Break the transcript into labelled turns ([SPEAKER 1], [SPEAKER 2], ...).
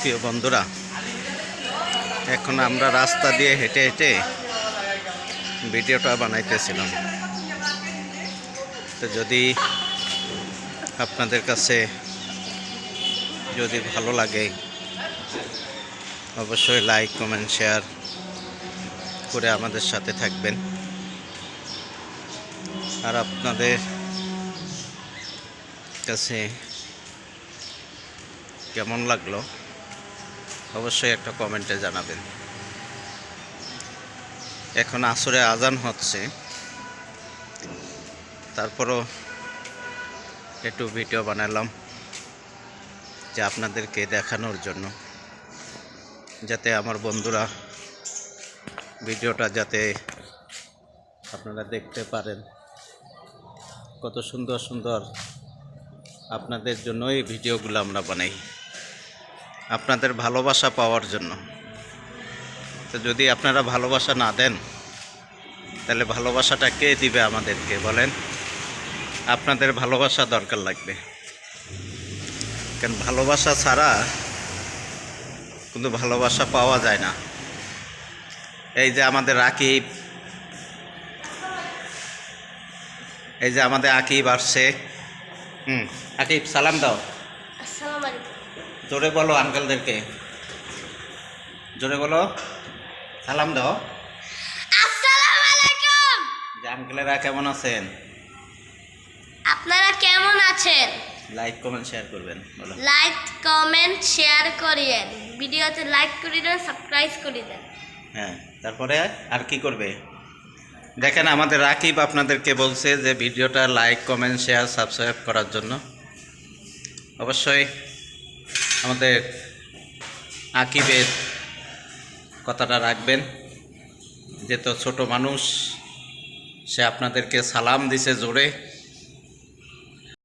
[SPEAKER 1] প্রিয় বন্ধুরা, এখন আমরা রাস্তা দিয়ে হেঁটে হেঁটে ভিডিওটা বানাইতেছিলাম। তো যদি আপনাদের কাছে যদি ভালো লাগে, অবশ্যই লাইক কমেন্ট শেয়ার করে আমাদের সাথে থাকবেন। আর আপনাদের কাছে কেমন লাগল? অবশ্যই একটা কমেন্টে জানাবেন। এখন আসরে আজান হচ্ছে। তারপরও একটু ভিডিও বানালাম যে আপনাদেরকে দেখানোর জন্য। যাতে আমার বন্ধুরা ভিডিওটা যাতে আপনারা দেখতে পারেন। কত সুন্দর সুন্দর আপনাদের জন্য এই ভিডিওগুলো আমরা বানাই। আপনাদের ভালোবাসা পাওয়ার জন্য। তো যদি আপনারা ভালোবাসা না দেন, তাহলে ভালোবাসাটা কে দিবে আমাদেরকে বলেন? আপনাদের ভালোবাসা দরকার লাগবে। কারণ ভালোবাসা ছাড়া কিন্তু ভালোবাসা পাওয়া যায় না। এই যে আমাদের আকিব এই যে আমাদের আকিব আসছে। হুম, আকিব, সালাম দাও। জোরে বলো আঙ্কেলদেরকে। জোরে বলো। সালাম দাও। যে আঙ্কেলেরা কেমন আছেন?
[SPEAKER 2] আপনারা কেমন আছেন?
[SPEAKER 1] লাইক কমেন্ট শেয়ার করবেন বলো।
[SPEAKER 2] লাইক কমেন্ট শেয়ার করিয়েন। ভিডিওতে লাইক করে দেন সাবস্ক্রাইব করে দেন।
[SPEAKER 1] হ্যাঁ তারপরে আর কি করবে? দেখেন আমাদের রাকিব আপনাদেরকে বলছে যে ভিডিওটা লাইক কমেন্ট শেয়ার সাবস্ক্রাইব করার জন্য। অবশ্যই আমাদের আকিবের কথাটা রাখবেন। যে তো ছোট মানুষ সে আপনাদেরকে সালাম দিছে জোরে।